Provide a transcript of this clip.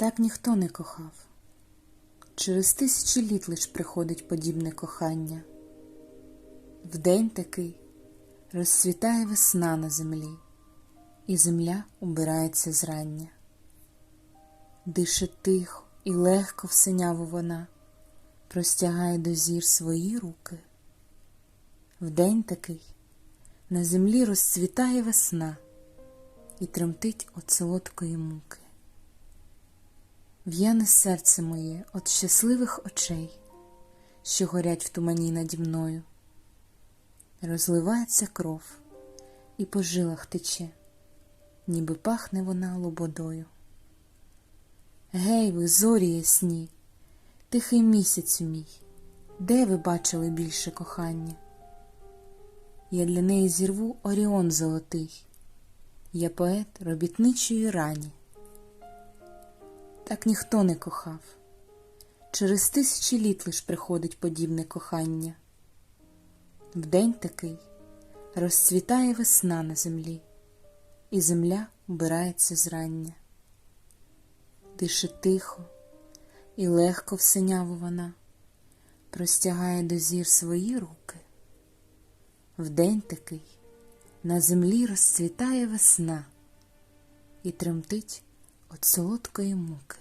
Так ніхто не кохав. Через тисячі літ лиш приходить подібне кохання. В день такий розцвітає весна на землі, і земля убирається зрання. Дише тихо і легко в синяву вона, простягає до зір свої руки. В день такий на землі розцвітає весна і тремтить от солодкої муки. В'яне серце моє от щасливих очей, що горять в тумані наді мною. Розливається кров і по жилах тече, ніби пахне вона лободою. Гей ви, зорі ясні, тихий місяцю мій, де ви бачили більше кохання? Я для неї зірву оріон золотий, я поет робітничої рані. Так ніхто не кохав. Через тисячі літ лиш приходить подібне кохання. В день такий розцвітає весна на землі, і земля убирається зрання. Дише тихо і легко в вона, простягає до зір свої руки. В день такий на землі розцвітає весна і тремтить от солодкої муки.